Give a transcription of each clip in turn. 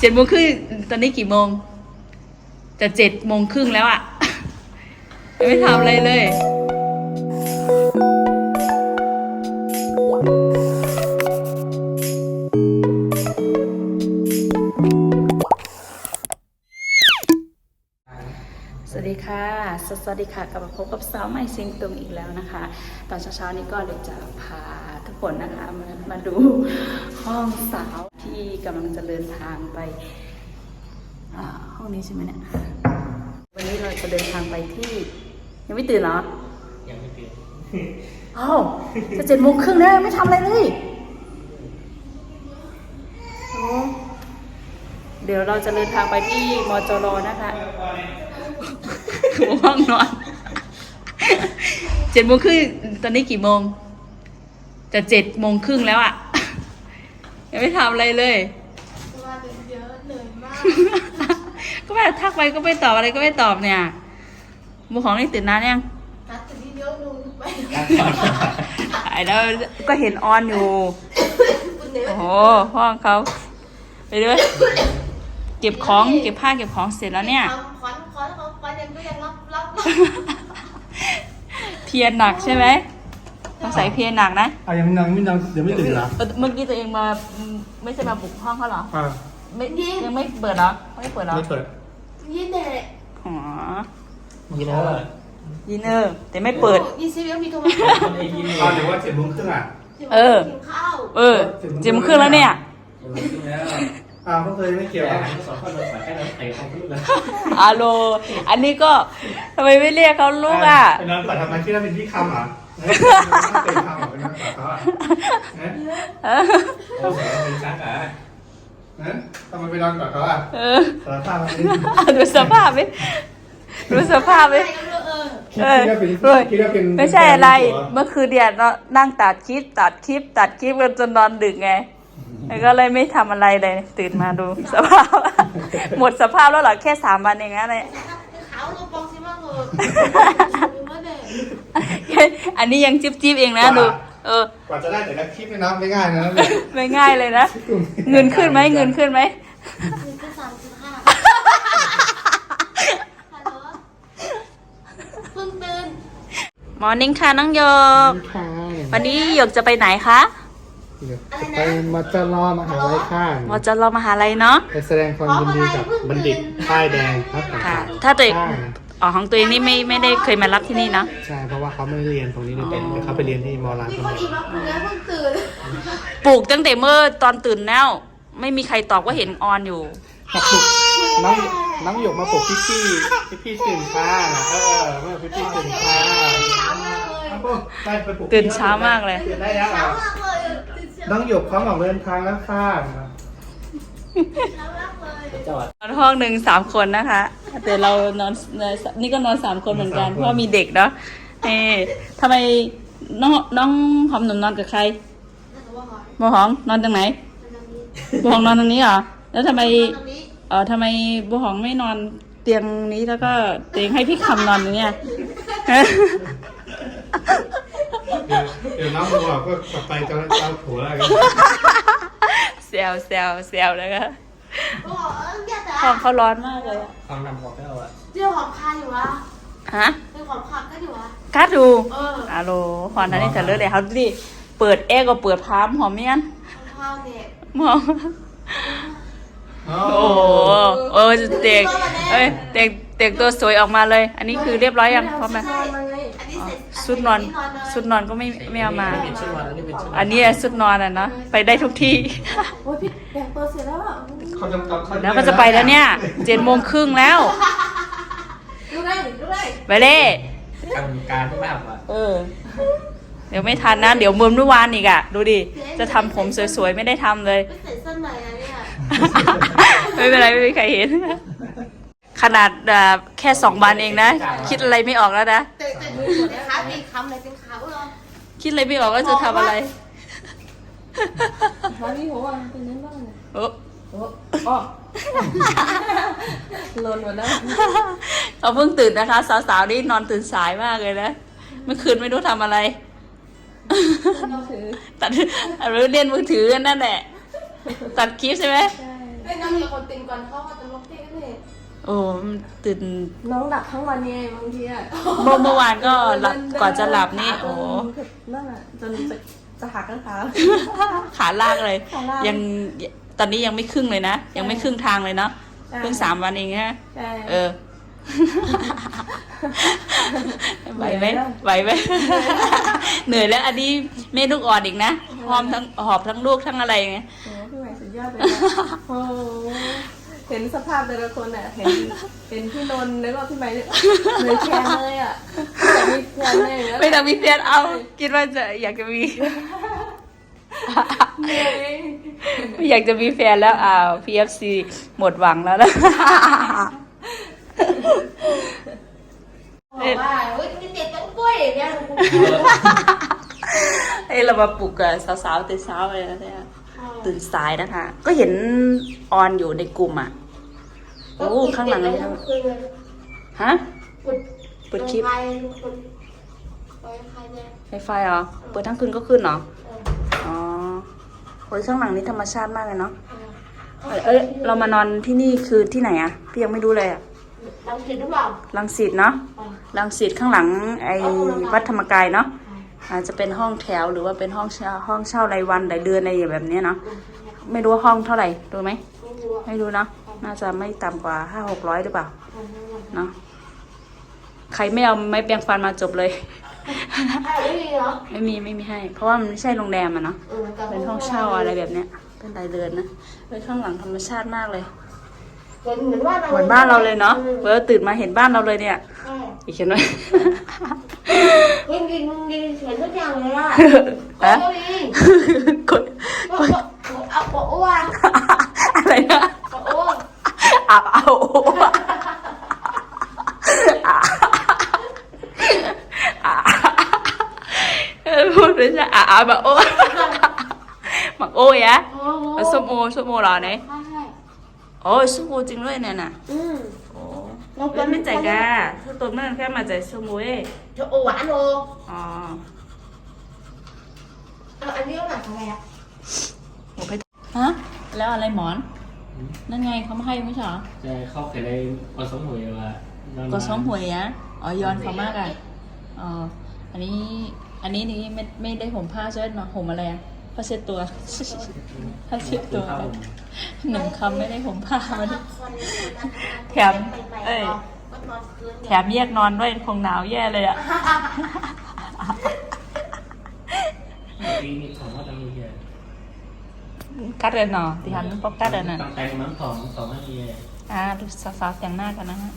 เจ็ดโมงครึ่งตอนนี้กี่โมง จะเจ็ดโมงครึ่งแล้วอะ่ะยังไม่ทำอะไรเลยสวัสดีค่ะ สวัสดีค่ะ กลับมาพบกับสาวใหม่ซียงตุงอีกแล้วนะคะ ตอนเช้าๆนี้ก็เลยจะพาทุกคนนะคะมามาดูห้องสาว ที่กำลังจะเดินทางไปอ่าห้องนี้ใช่ไหมเนี่ย วันนี้เราจะเดินทางไปที่ ยังไม่ตื่นเหรอ ยังไม่เปลี่ยนเอ้าจะเจ็ดโมงครึ่งแล้วยังไม่ทำอะไรเลยโอ้เดี๋ยวเราจะเดินทางไปที่มจรนะคะห้องนอนเจ็ดโมงครึ่งตอนนี้กี่โมง จะเจ็ดโมงครึ่งแล้วอะ่ะ ยังไม่ทำอะไรเลยว่าเดินเยอะเหนื่อยมาก ก็แบบทักไปก็ไม่ตอบอะไรก็ไม่ตอบเนี่ยมูของนี่ตื่นนานยังนัดแต่ที่เดียวดูไปไอ้แล้วก็เห็นออนอยู่คุณเนวโอ้โหห้องเขาไปด้วยเก็บของเก็บผ้าเก็บของเสร็จแล้วเนี่ยควันควันเขาควันยังก็ยังรับรับรับเพียรหนักใช่ไหม ต้องใส่เพียรหนักนะอะยังยังไม่ยังยังไม่ตื่นเหรอเออเมื่อกี้ตัวเองมาอืมไม่ใช่มาบุกห้องเขาเหรออ่าไม่ยังไม่เปิดเหรอไม่เปิดเหรอไม่เปิดยี่เด็กอ๋อยินเนอร์ยินเนอร์แต่ไม่เปิดยี่สิบยังมีโทรมาคนไอ้ยินเนออ่าร์เดี๋ยวว่าเจ็ดโมงครึ่งอะเออกินข้าวเออเจ็ดโมงครึ่งแล้วเนี่ยขึ้นแล้วอ่าก็เคยไม่เกี่ยวแต่อะทั้งสองคนเราใส่แค่นั้นเตะของขึ้นเลยอาโลอันนี้ก็ทำไมไม่เรียกเขาลูกอะไปนอนก่อนทำไมคิดว่าเป็นพี่คำอะ เฮ้ยไม่เป็นคำอะเป็นนอนก่อนเขาอะเฮ้ยเออเราใส่เป็นซักอะเฮ้ยทำไมไปนอนก่อนเขาอะเออสารภาพมาดิดูสภาพไหมดูสภาพไหมเออเออไม่ใช่อะไร เมื่อคืนเนี่ยเนาะนั่งตัดคลิปตัดคลิปตัดคลิปกันจนนอนดึกไงแล้วก็เลยไม่ทำอะไรเลย ตื่นมาดูสภาพ หมดสภาพแล้วเหรอแค่สามวันเองนะเนี่ยขาวเราปองซิมากเลย อเด็กอันนี้ยังจิ๊บจิ๊บเองนะดู เออ กว่าจะได้แต่ละคลิปเนี่ยนะไม่ง่ายนะเนี่ยไม่ง่ายเลยนะ เงินขึ้นไหมเงินขึ้นไหมคือก็สามสิบห้าฮัลโหลเพิ่งตื่นมอร์นิ่งค่ะน้องโยกค่ะวันนี้โยกจะไปไหนคะเดี๋ยวจะไปมาจะรอมหาลัยข้างมอจะรอมหาลัยเนาะไปแสดงความยินดีกับบัณฑิตป้ายแดงครับค่ะต่างๆถ้าตัวเองใช่ อ๋อของตัวเองนี่ไม่ไม่ได้เคยมารับที่นี่เนาะใช่เพราะว่าเขาไม่ได้เรียนตรงนี้โดยตรงแต่เขาไปเรียนที่มอลานมีตรงคนนี้อีกแล้วคุณเนวเพิ่งตื่นปลูกตั้งแต่เมื่อตอนตื่นแล้ว ไม่มีใครตอบว่าเห็นออนอยู่ มาปลุกน้องน้องหยกมาปลุกพี่พี่พี่พี่ตื่นช้าน่ะเออเมื่อพี่พี่ตื่นช้าเช้ามากเลยเอาปุ๊บไปไปปลุกตื่นเช้ามากเลย ตื่นได้แล้วเช้าอะมากเลยตื่นเช้าน้องหยกพร้อมออกเดินทางแล้วค่ะ นอนห้องหนึ่งสามคนนะคะ แต่เรานอนนี่ก็นอนสามคนเหมือนกัน เพราะว่ามีเด็กเนาะเอ๊ทำไมน้องน้องหอมหนุ่มนอนกับใครน่าจะว่าหอยบัวหองนอนตรงไหนอันนี้บัวหองนอนตรงนี้เหรอแล้วทำไมตรงนี้เออทำไมบัวหองไม่นอนเตียงนี้แล้วก็เตียงให้พี่คำนอนอย่างเงี้ยเดี๋ยวน้องบอกก็กลับไปจะเจ้าผัวอะไรกัน แซวแซวแซวแล้วก็โอ้โหแย่แต่ห้องเขาร้อนมากเลยอะความนำของเราอะเจ้าหอมคาอยู่วะฮะเจ้าหอมคาก็อยู่วะกัดดูเอออะโลหอนนั้นนี่เธอเลือกเลยเขาดิเปิดแอร์ก็เปิดพามหอมเมียนข้าวเด็กมองโอ้โหเออเด็กเอ้ยเด็กเด็กตัวสวยออกมาเลย อันนี้คือเรียบร้อยยังพร้อมไหมใช่อันนี้อ๋อเสร็จชุดนอนชุดนอนก็ไม่ไม่เอามา เป็นชุดนอนอันนี้เป็นชุดอันนี้ชุดนอนอะเนาะไปได้ทุกที่ โอ้ยพี่แบ่งเปอร์เซ็นต์แล้วอะเขาจะเขาแล้วก็จะไปแล้วเนี่ยเจ็ดโมงครึ่งแล้วดูได้ดูได้ไปเล่ทำการมากกว่าเออ เดี๋ยวไม่ทันนะ เดี๋ยวเมื่อเมื่อวานอีกอะดูดิ จะทำผมสวยๆ ไม่ได้ทำเลย ไม่ใส่เส้นไหนอะเนี่ย ไม่เป็นไร ไม่มีใครเห็น ขนาดอ่าแค่สองวันเองนะ คิดอะไรไม่ออกแล้วนะ แต่แต่ดูนะคะมีคำอะไรเป็นขาวเหรอคิดอะไรไม่ออกว่าจะทำอะไร วันนี้หัววันเป็นนั้นบ้างโอ้อ๋อหล่นหมดแล้วเขาเพิ่งตื่นนะคะ สาวๆนี่นอนตื่นสายมากเลยนะเมื่อคืนไม่รู้ทำอะไรตัดอะไรเล่นมือถือกันนั่นแหละตัดคลิปใช่ไหม ใช่ เฮ้ยน้องอย่าคนติงก่อนเขาก็จะลบเต้นเลย โอ้มันตื่นน้องหลับทั้งวันไงบางทีอะเมื่อเมื่อวานก็หลับก่อนจะหลับนี่โอ้นั่นอะจนจะจะหักกันขาขาลากเลยขาลากยังตอนนี้ยังไม่ครึ่งเลยนะ ยังไม่ครึ่งทางเลยเนาะใช่เพิ่งสามวันเองฮะใช่เออไหวไหมไหวไหมเหนื่อยแล้วอันนี้แม่ลูกอ่อนอีกนะหอมทั้งหอบทั้งลูกทั้งอะไรไงโอ้พี่ใหม่สุดยอดเลยนะโอ้ เห็นสภาพแต่ละคนอะ เห็นเห็นพี่นนท์แล้วก็พี่ใหม่เนี่ยเหนื่อยแทนเลยอะแต่มีแทนเลยนะไม่ต้องมีเพียนเอา คิดว่าจะอยากจะมีเหนื่อยไม่อยากจะมีแฟนแล้วอ้าว PFC หมดหวังแล้วนะบอกว่าเฮ้ยจะเด็ดต้นกล้วยเนี่ยเอ้ยเรามาปลุกกับสาวๆตื่นเช้าเลยนะเนี่ย ตื่นสายนะคะ ก็เห็นออนอยู่ในกลุ่มอะ โอ้ข้างหลังเลยนะฮะเปิดคลิปไฟเปิดไฟเนี่ยไฟไฟเหรอเปิดทั้งคืนก็ขึ้นเหรออ๋อโอ้ยข้างหลังนี้ธรรมชาติมากเลยเนาะเอ้ยเอ้ยเรามานอนที่นี่คือที่ไหนอะพี่ยังไม่รู้เลยอะเราผิดหรือเปล่ารังสิตเนาะรังสิตข้างหลังไอ้วัดธรรมกายเนาะ อาจจะเป็นห้องแถวหรือว่าเป็นห้องเช่าห้องเช่ารายวันรายเดือนอะไรแบบเนี้ยเนาะไม่รู้ว่าห้องเท่าไหร่รู้ไหมไม่รู้อะไม่รู้เนาะน่าจะไม่ต่ำกว่าห้าหกร้อยหรือเปล่าเนาะใครไม่เอาไม้แปรงฟันมาจบเลยใช่ไม่มีเหรอไม่มีไม่มีให้ เพราะว่ามันไม่ใช่โรงแรมอะเนาะเออแต่เป็นห้องเช่าอะไรแบบเนี้ย เป็นรายเดือนนะเฮ้ยข้างหลังธรรมชาติมากเลยเหมือนเหมือนว่าเราเหมือนบ้านเราเลยเนาะเออตื่นมาเห็นบ้านเราเลยเนี่ยใช่ อีกเห็นไหมเฮ้ยกินกินเห็นทุกอย่างเลยอะฮะก็ดีกดก็ก็เอาโอ้วะอะไรนะเอาโอ้อาบเอาอ่าเออพูดไม่ใช่อาอาแบบโอ้หมักโอ้ยะโอ้โหเอาส้มโอส้มโอเหรอเนี่ยใช่ใช่โอ้ยส้มโอจริงด้วยเนี่ยน่ะอืม โอ้เราเอ้ยไม่ใจกะถ้าตัวนั่นแค่มาจากส้มโอเอ้ยจะโอหวานโออ๋อเอาอันนี้เอาหนักทำไมอะโอไปฮะแล้วอะไรหมอน นั่นไงเขามาให้ไม่ใช่เหรอจะเข้าไปได้กสมหวยว่าก็ซ้อมหวยอะอ๋อยอนเขามากอะอ๋ออันนี้อันนี้นี่ไม่ไม่ได้ห่มผ้าใช่ไหมเนาะห่มอะไรอะ ผ้าเช็ดตัวผ้าเช็ดตัวหนึ่งคำไม่ได้ห่มผ้ามันแถม เอ้ยก็นอนคืนแถมแยกนอนด้วยคงหนาวแย่เลยอะปีนี้ของว่าจะมีเยอะกัดเลยเนาะที่หันพวกกัดเลยน่ะต้องแต่งน้ำของของให้เยอะอ่าดูสาวๆแต่งหน้ากันนะฮะ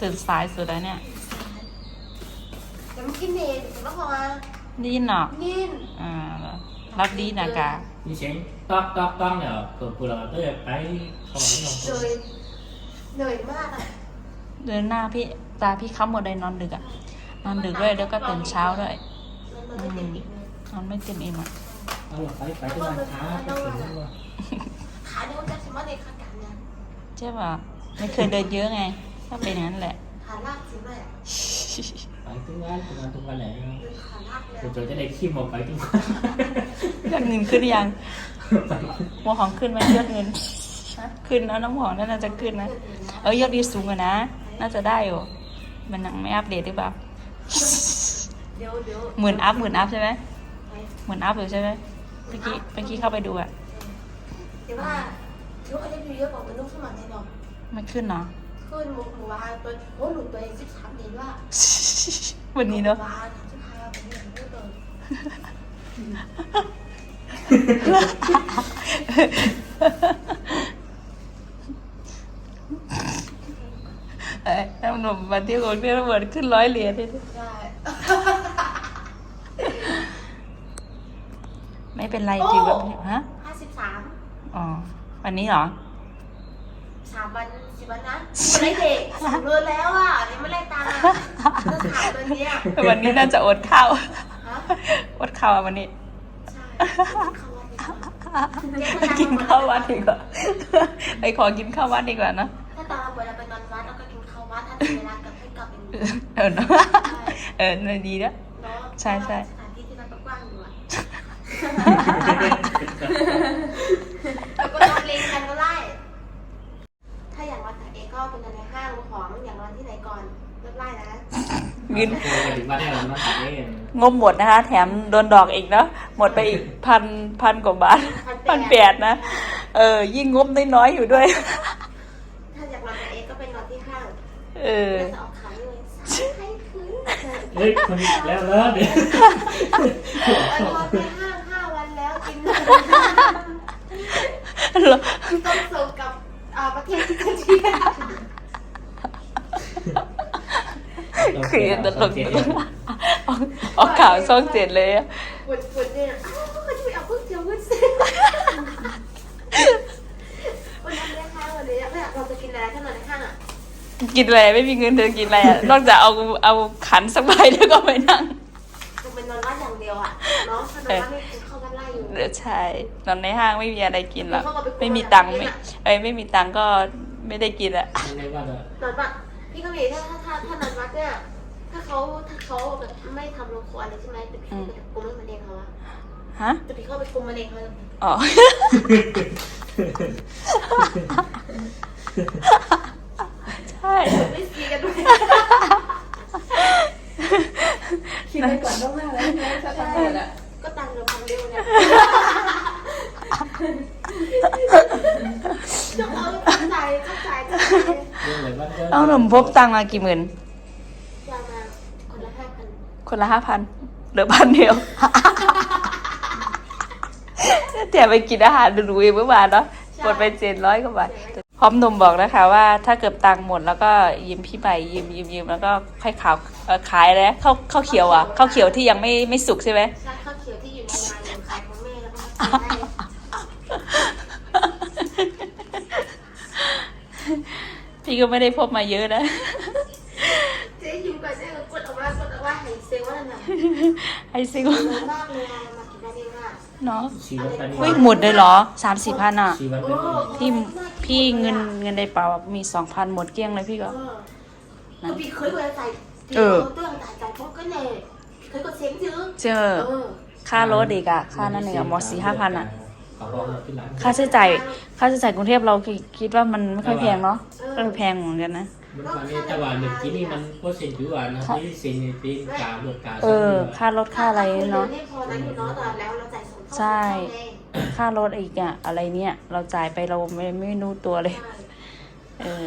ตื่นสายสุดแล้วเนี่ยจะไม่กินเนยจะต้องมา นี่เนาะนินอ่ารับดีนะกามีเสียงต๊อกต๊อกต๊อกเนี่ยเปิดปูเราเต้ไปของนี่ของเหนื่อยเหนื่อยมากอะเดินหน้าพี่ตาพี่ค้ำหมดเลยนอนดึกอะนอนดึกด้วยแล้วก็ตื่นเช้าด้วย มันไม่ติดอีกเลยนอนไม่เต็มอิ่มอะเอาไปไปที่ร้านค้าก็ถึงว่าขาเนี่ยมันจะสมมติในขากันเนี่ยใช่ป่ะไม่เคยเดินเยอะไงถ้าเป็นอย่างนั้นแหละ ขาลากสิแม่ไป ทุกวันทุกวันทุกวันไหนเป็นขาลากเลยเดี๋ยวจะได้ขี้หมกไปทุกวันยอดเงินขึ้นหรือยังหัวของขึ้นไหมยอดเงินขึ้นนะน้ำหอมน่าจะขึ้นนะ เออยอดดีสูงกว่านะ น่าจะได้อยู่ มันยังไม่อัปเดตหรือเปล่าเดี๋ยวเดี๋ยวหมื่นอัพหมื่นอัพใช่ไหมไปหมื่นอัพอยู่ใช่ไหมเมื่อกี้เมื่อกี้เข้าไปดูอะเดี๋ยวว่าเดี๋ยวอันนี้ดูเยอะกว่าเป็นลูกสมัครในหรอกมันขึ้นเนาะ ขึ้นหมูหมูวาตัวโอ้หนูตัวเองสิบสามเดือนว่าวันนี้เนาะวาสามสิบห้าเป็นเดือนไม่เกินเอ้ยถ้าหนุ่มมาเที่ยวกับเนี่ยเหมือนขึ้นร้อยเหรียญเลยได้ ไม่เป็นไรถือว่าฮะห้าสิบสาม อ๋อวันนี้เหรอ สามวันสิบวันนะไม่ได้เด็กสามเดือนแล้วอะยังไม่ได้ตังค์อะต้องถามเดือนเนี้ยวันนี้น่าจะอดข้าว ฮะอดข้าวอะวันนี้ ใช่กินข้าววัดดีกว่าไปขอกินข้าววัดดีกว่าเนอะถ้าตอนเราเวลาไปนอนวัดแล้วก็กินข้าววัดถ้าถึงเวลากลับให้กลับเองเออเนอะเออน่าดีนะ เนาะใช่ใช่ สถานที่ที่เราก็กว้างอยู่อะแล้วก็นอนเล่นกัน งินโอ้ยถึงบ้านเนี่ยเราต้องตัดเองงบหมดนะคะ แถมโดนดอกอีกเนาะหมดไปอีกพันพันกว่าบาทพันแปดนะ เออ ยิ่งงบน้อยๆอยู่ด้วย ถ้าอยากนอนกับเอ็กก็ไปนอนที่ห้างเออจะเอาขายเลยให้คืนเฮ้ยคนแล้วแล้วเดี๋ยวไปนอนที่ห้างห้าวันแล้วกินต้องส่งกับอ่าประเทศที่จะเที่ยว คือตลกออกออกข่าวช่องเจ็ดเลยอะปวดปวดเนี่ยอ้าวเขาจะไปเอาเพิ่งเจียวเพิ่งเซ็วันนั้นในห้างวันนี้เราจะกินอะไรถ้านอนในห้างอะกินอะไรไม่มีเงินเธอกินอะไรอะนอกจากเอาเอาขันสักใบแล้วก็ไปนั่งจะเป็นนอนบ้านอย่างเดียวอะน้องถ้านอนบ้านไม่เข้าบ้านไล่อยู่เดี๋ยวใช่นอนในห้างไม่มีอะไรกินหรอกไม่มีตังค์ไม่เอ้ยไม่มีตังค์ก็ไม่ได้กินอะในบ้านเรานอนบ้าน พี่ก็มีถ้าถ้าถ้าถ้านอนวัดเนี่ยถ้าเขาถ้าเขาแบบไม่ทำโรงครัวอะไรใช่ไหมแต่พี่ไปกุมมะเร็งเขาอะฮะแต่พี่เข้าไปกุมมะเร็งเขาอ๋อใช่ไม่ซีกันด้วยคิดไปก่อนก็ตังค์เราพังเร็วเนี่ยจะเอาเข้าใจเข้าใจเข้าใจ เรื่องอะไรบ้านก็ เอาหนุ่ มพบตังค์มากี่หมื่นจะมาคนละห้าพันคนละห้าพันเหลือพันเดียวแต่ไปกินอาหารหรูๆเมื่อวานเนาะหมดไปเจ็ดร้อยกว่าบาทพร้อมหนุ่มบอกนะคะว่าถ้าเกิดตังค์หมดแล้วก็ยืมพี่ใบยืมยืมยืมแล้วก็ค่อยขาวเอ่อขายแล้วข้าวข้าวเขียวอะข้าวเขียวที่ยังไม่ไม่สุกใช่ไหมชาข้าวเขียวที่อยู่ในงานอยู่ขายของแม่แล้วก็มาขายให้ พี่ก็ไม่ได้พบมาเยอะนะเจ๊ยิ้มก่อนเจ๊ก็กดออกมากดออกมาให้เซลล์ว่านั่นน่ะไอซิวเยอะมากเลยอะมากินได้ดีมากเนาะชีวัตตานีเฮ้ยหมดเลยเหรอสามสี่พันอะ ชีวัตโอ้ตานีพี่พี่เงินเงินในเป๋าอะมีสองพันหมดเกลี้ยงเลยพี่เอก็อก็พี่เคยกดจ่ายเออเตื้องจ่ายจ่ายพวกก็เลยเคยกดเซ็งจื้อเจอเออ ค่ารถอีกอะค่านั่นเองอะหมดสี่ห้าพันอะ ขอบอกมาที่ร้านค่าใช้จ่ายค่าใช้จ่ายกรุงเทพเราคิดว่ามันไม่ค่อยแพงเนาะก็เลยแพงเหมือนกันนะมันตอนนี้แต่ว่าหนึ่งที่นี่มันก็เซ็นอยู่อะนะที่เซ็นในปีกลางเดือนกลางเออ ค่ารถค่าอะไรเนาะพอนั้นอยู่เนาะแต่แล้วเราจ่ายสองเท่าใช่เท่าไงค่ารถอีกอะอะไรเนี่ย เราจ่ายไปเราไม่ไม่รู้ตัวเลยใช่เออ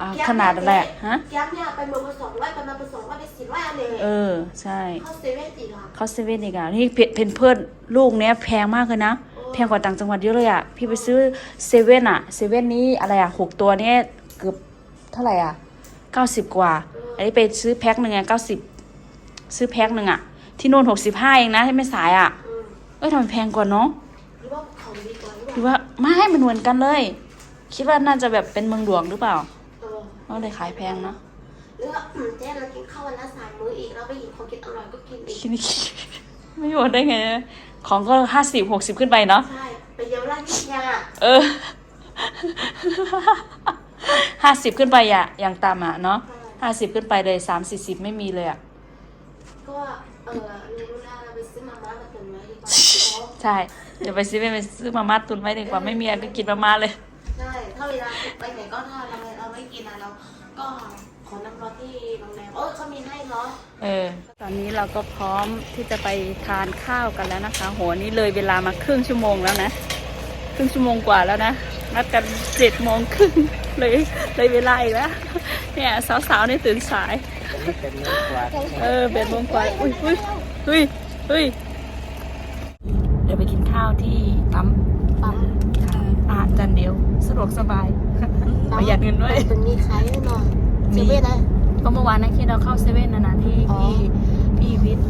อ่าขนาดอะไรอะฮะย้ำเนี่ยไปเมืองมาสองร้อยไปมาไปสองร้อยไปสี่ร้อยอันเลยเออ ใช่เข้าเซเว่นอีกอะเขาเซเว่นอีกอะนี่เพเพนเพื่อนลูกเนี้ยแพงมากเลยนะ แพงกว่าต่างจังหวัดเยอะเลยอะพี่ไปซื้อเซเว่นอะเซเว่นนี้อะไรอะหกตัวเนี้ยเกือบเท่าไหร่อะเก้าสิบกว่า อันนี้ไปซื้อแพ็คหนึ่งอะเก้าสิบซื้อแพ็คหนึ่งอะที่โน่นหกสิบห้าเองนะที่ไม่สายอะอืมเอ้ยทำไมแพงกว่าเนาะหรือว่าเขาดีกว่าหรือหรือเปล่าว่าไม่มันเหมือนกันเลย คิดว่าน่าจะแบบเป็นเมืองหลวงหรือเปล่าเออก็เลยขายแพงเนาะหรือว่าอืมเจ๊เรากินข้าววันละสามมื้ออีกเราไปหยิบของกินอร่อยก็กินอีกคิด ไม่คิดไม่หมดได้ไง ของก็ห้าสิบหกสิบขึ้นไปเนาะ ใช่ ไปเยาวราชที่แพงอะเออห้าสิบขึ้นไปอะอย่างต่ำอะเนาะห้าสิบขึ้นไปเลยสามสี่สิบไม่มีเลยอะก็ เออรู้แล้วเราไปซื้อมาม่ามาตุนไว้ดีกว่าใช่เดี๋ยวไปซื้อไปซื้อมาม่าตุนไว้ดีกว่าไม่มีอะไรก็กินมาม่าเลย ใช่ ถ้าเวลาไปไหนก็ถ้าเราเราไม่กินอะเราก็ขอน้ำร้อนที่โรงแรมเออเขามีให้เนาะ เออ ตอนนี้เราก็พร้อมที่จะไปทานข้าวกันแล้วนะคะ โห นี่เลยเวลามาครึ่งชั่วโมงแล้วนะ ครึ่งชั่วโมงกว่าแล้วนะ นัดกันเจ็ดโมงครึ่งเลยเลยเวลาอีกแล้ว เนี่ยสาวๆนี่ตื่นสายเป็นเรื่องกว่าเออเป็นโมงกว่า อุ้ยอุ้ยอุ้ยอุ้ยเดี๋ยวไปกินข้าวที่ปั๊มปั๊มค่ะอาหารจานเดียว สะดวกสบาย ประหยัดเงินด้วย มันมีขายแน่นอนเซเว่นนะก็เมื่อวานนะที่เราเข้าเซเว่นนะนะ ที่อ๋อพี่พี่วิทย์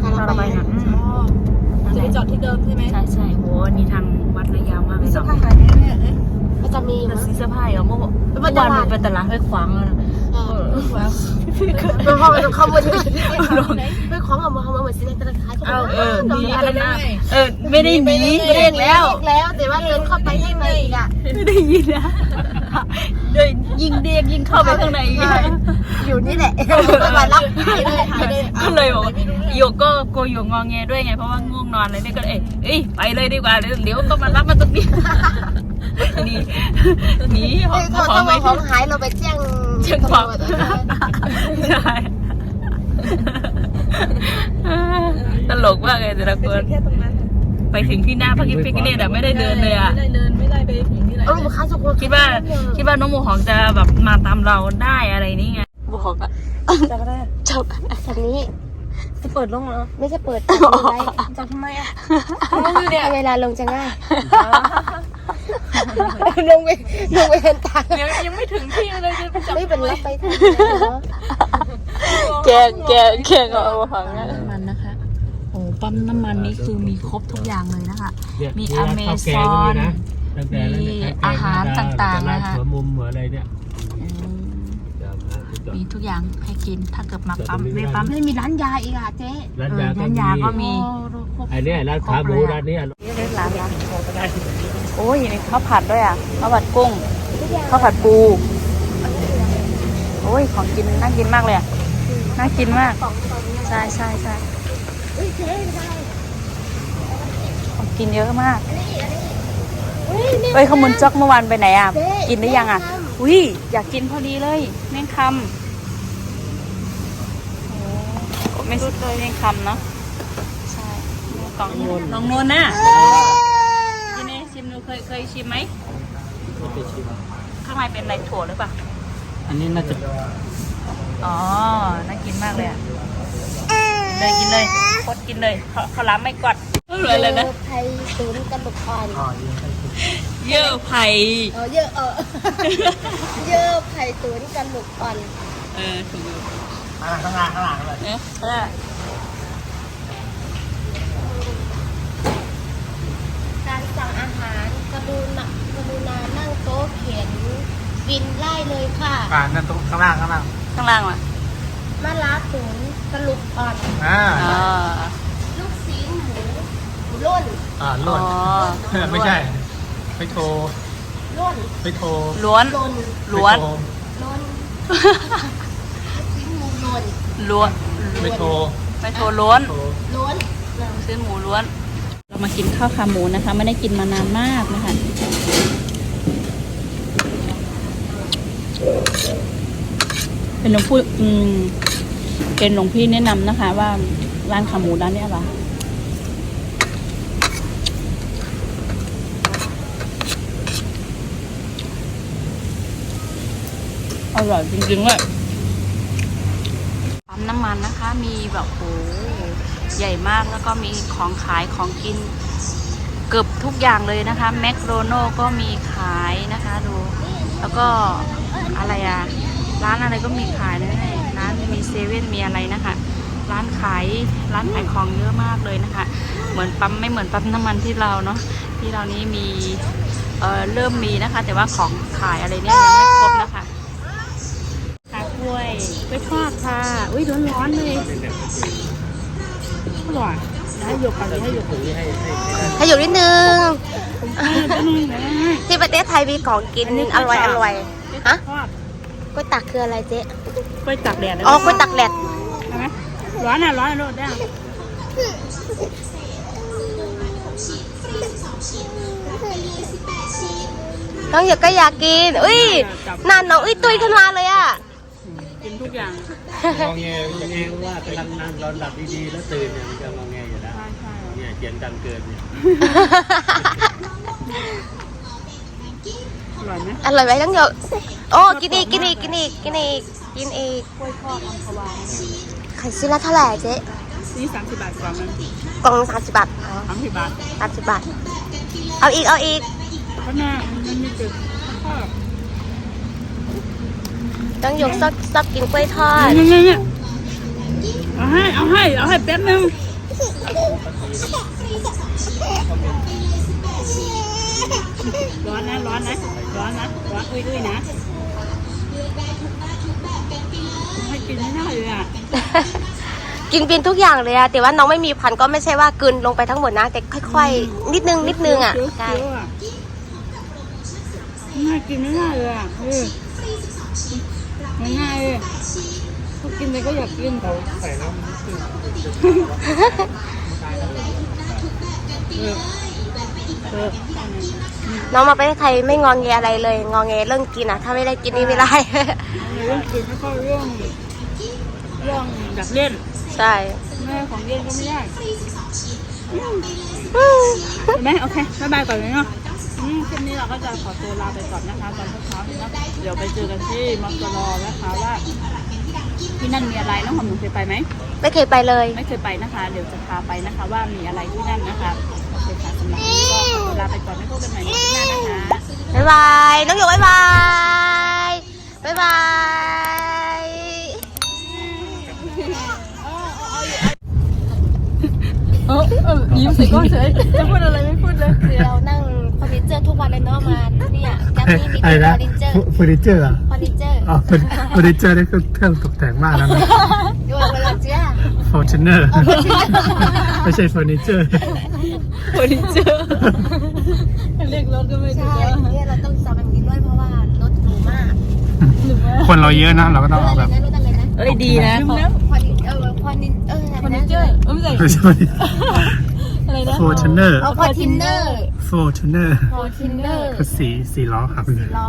คาราระบาบายยนะหนังจะไปจอดที่เดิมใช่ไหมใช่ใช่โหนี่ทางวัดระยาวมากเลยเนาะก็จะมีจะมั้ยซื้อเสื้อผ้าเหรอเมื่อวานไปเมื่อตวานลาดไปตลาดห้วยขวางแล้วนะเออไปพอไปตรงข้าวบนไปของออกมาเขามาเหมือนสิในธนาคารเอาเออตรงมีนี้อะไรนะเออไม่ได้หนีไม่ได้แล้ว แล้วแต่ว่าเดินเข้าไปข้างในอีกอะไม่ได้ยินนะเดินยิงเด็กยิงเข้าไปข้างในอีกอยู่นี่แหละก็มารับขายเลยขายเลยก็เลยบอกว่าโยกก็กลัวโยกงอแงด้วยไงเพราะว่าง่วงนอนเลยนี่ก็เอ้ยเอ้ยไปเลยดีกว่าเดี๋ยวเดี๋ยวก็มารับมาตรงนี้ทีนี้หนีหอมเขาหอถ้ามไม่ว่าของหายเราไปแจ้งแจ้งความตำรวจเอาได้ใช่ตลกมากเลยแต่ละคนแค่ตรงนั้น ไปถึงที่หน้าพระกิพิกเนตอะไม่ได้เดินเลยอะไม่ได้เดินไม่ได้ไปถึงที่ไหนเออบุคคาสุโขทัยคิดว่าคิดว่าน้องโมหองจะแบบมาตามเราได้อะไรนี่ไงโมหองอะจับได้จบอันนี้จะเปิดลงเหรอไม่ใช่เปิดจับเอาไว้จับทำไมอะเวลาลงจะง่ายลงไปลงไปเห็นตาเดี๋ยวยังไม่ถึงที่เลยจะไปจับไม่เป็นไรไปทางนี้เหรอแกงแกงแกงเอาโมหองน้ำมันนะคะโอ้ ปั๊มน้ำมันนี่คือมีครบทุกอย่างเลยนะคะเนี่ยมีร้านข้าวแกงก็มีนะตั้งแต่แล้วเนี่ยมีอาหารต่างๆร้านนะคะหัวมุมหัวอะไรเนี่ยอืมเดี๋ยวมาติดต่อมีทุกอย่างให้กินถ้าเกิดมาแต่ปั๊มตรงนี้ไม่ไม่ได้ปั๊มไม่มีร้านยาอีกอะเจ๊ร้านเออยาร้านยาก็มีไอ้เนี่ยร้านขาหมูครบเลยอะร้านเนี้ยนี่เลยร้านร้านโอ้ยมีข้าวผัดด้วยอะข้าวผัดกุ้งข้าวผัดปู โอ้ยของกินน่ากินมากเลยอะน่ากินมาก ใช่ใช่ใช่ ของกินเยอะมากเอ้ยขมุนจ๊อกเมื่อวานไปไหนอะ กินได้ยังอะ อุ้ยอยากกินพอดีเลย แมงคำโอ้ไม่ใช่แมงคำเนาะ ใช่กล่องลองนวลน่ะกินเองชิมดูเคยเคยชิมไหมข้างในเป็นอะไรถั่วหรือเปล่า อันนี้น่าจะ อ๋อ น่ากินมากเลยอะกิน เลยกินเลยกดกินเลยเขาเขาล้ำไม่กดเลยเลยนะเยอะไทยศูนย์กระดูกอ่อนเยอะไผ่เออเยอะเออเยอะไผ่ศูนย์กระดูกอ่อนเออถูกอยู่ข้างหน้าข้างหลังเลยเนอะเออการสั่งอาหารกรุณากรุณานั่งโต๊ะเขียนกินไล่เลยค่ะอ่านั่นตรงข้างล่างข้างล่างข้างล่างอะ มะระศูนย์กระดูกอ่อน อ่าอ๋อลูกชิ้นหมูหมูล้นอ่าอ๋ล้อวนไม่ใช่ ไปโทรล้นไปโทรล้วนล้นล้วนไปโทรล้นชิ้นหมูล้นล้วนไปโทรไปโทรล้วนโทรล้นซื้อหมูล้วน เรามากินข้าวขาหมูนะคะ ไม่ได้กินมานานมากนะคะเป็นหลวงพูอืม เป็นหลวงพี่แนะนำนะคะ ว่าร้านขาหมูร้านนี้ยอร่อยอร่อยจริงๆเลยปั๊มน้ำมันนะคะ มีแบบโอ้ใหญ่มากแล้วก็มีของขายของกิน เกือบทุกอย่างเลยนะคะแมคโดนัลก็มีขายนะคะดู แล้วก็อะไรอะร้านอะไรก็มีขายนะเนี่ย มีเซเว่นมีอะไรนะคะ ร้านขายร้านขายของเยอะมากเลยนะคะ เหมือนปั๊มไม่เหมือนปั๊มน้ำมันที่เราเนาะที่เรานี้มีเอ่อเริ่มมีนะคะ แต่ว่าของขายอะไรเนี่ยยังไม่ครบนะคะขายกล้วยกล้วยทอดค่ะอุ้ยร้อนๆเลยอร่อยนะหยกอะไรให้หยกให้อยู่นิดนึงที่ประเทศไทยมีของกินอร่อยอร่อยฮะทอดกล้วยตักคืออะไรเจ๊ กล้วยตักแดดนะอ๋อกล้วยตักแหลดใช่ไหมร้อนอะร้อนอะโดดได้น้องหยกก็อยากกิน อุ้ยนานน้องอุ้ยตุยขึ้นมาเลยอะ กินทุกอย่างงอแงงอแงว่ากำลังนั่งนอนหลับดีๆแล้วตื่นเนี่ยมันจะงอแงอยู่แล้วใช่ใช่เนี่ยเสียงดังเกินเนี่ยอร่อยไหมอร่อยไหมน้องหยกโอ้กินอีกกินอีกกินอีกกินอีก กินอีกกล้วยทอดอัมพวาไข่ชิ้นละเท่าไหร่เจ๊นี่สามสิบบาทกล่องนึงกล่องสามสิบบาทสามสิบบาทสามสิบบาท เอาอีกเอาอีกเพราะหน้ามันมีจุดทอดน้องหยกชอบชอบกินกล้วยทอดเนี่ยเนี่ยเนี่ยเอาให้เอาให้เอาให้แป๊บนึงร้อนนะร้อนนะร้อนนะร้อนอุ้ยอุ้ยนะ กินไม่ได้เลยอะกินเป็นทุกอย่างเลยอะแต่ว่าน้องไม่มีพันธุ์ก็ไม่ใช่ว่ากลืนลงไปทั้งหมดนะแต่ค่อยๆ นิดนึงนิดนึงอะเคี้ยวใช่เคี้ยวอะง่ายกินไม่ได้เลยอะเออมันง่ายเลยพอกินไปก็อยากกินเราใส่น้ำซึ่งเออนี่น้องมาประเทศไทยไม่งองแงอะไรเลย งองแงเรื่องกินอะ ถ้าไม่ได้กินนี่ไม่ได้เรื่องกินแล้วก็เรื่อง เรื่องอยากเล่นใช่ แม่ของเล่นก็ไม่ได้ใช่ไหมโอเคบ๊ายบายก่อนเลยเนาะอืมคลิปนี้เราก็จะขอตัวลาไปก่อนนะคะตอนเช้าๆนี้เนาะเดี๋ยวไปเจอกันที่มอสโลนะคะว่าที่นั่นมีอะไรน้องหอมหนูเคยไปไหมไม่เคยไปเลย ไม่เคยไปนะคะ เดี๋ยวจะพาไปนะคะ ว่ามีอะไรที่นั่นนะคะโอเคค่ะสำหรับวันนี้ก็ขอตัวลาไปก่อนไม่พบกันใหม่ในคลิปหน้านะคะบ๊ายบาย น้องหยกบ๊ายบาย บ๊ายบาย เออเออยิ้มใส่ก้อนเฉยจะพูดอะไรไม่พูดเลยคือเรานั่งเฟอร์นิเจอร์ทุกวันเลยเนาะมาเนี่ยแกมมี่มีอะไรเฟนะอร์นิเจอร์เฟอร์นิเจอร์อะเฟอร์นิเจอร์อ๋อเฟอร์นิเจอร์นี่คือเครื่องตกแต่งบ้านแล้วนะด้วยเวลาเจ้าฟอร์จูเนอร์ไม่ใช่เฟอร์นิเจอร์เฟอร์นิเจอร์เรียกรถก็ไม่ถูใช่กแล้วเนี่ยเราต้องจำแบบนี้ด้วยเพราะว่ารถหรูมากคนเราเยอะนะเราก็รต้องถเอาอะไรแบบนะรถอะไรนะเอ้ยดีนะ พอนิเออพอนิเอ อเฟอร์นิเจอร์เออไม่ใช่ไม่ใช่อะไรนะ ฟอร์จูเนอร์เอาพอทินเนอร์ฟอร์จูเนอร์พอทินเนอร์คือสีสีล้อครับล้อ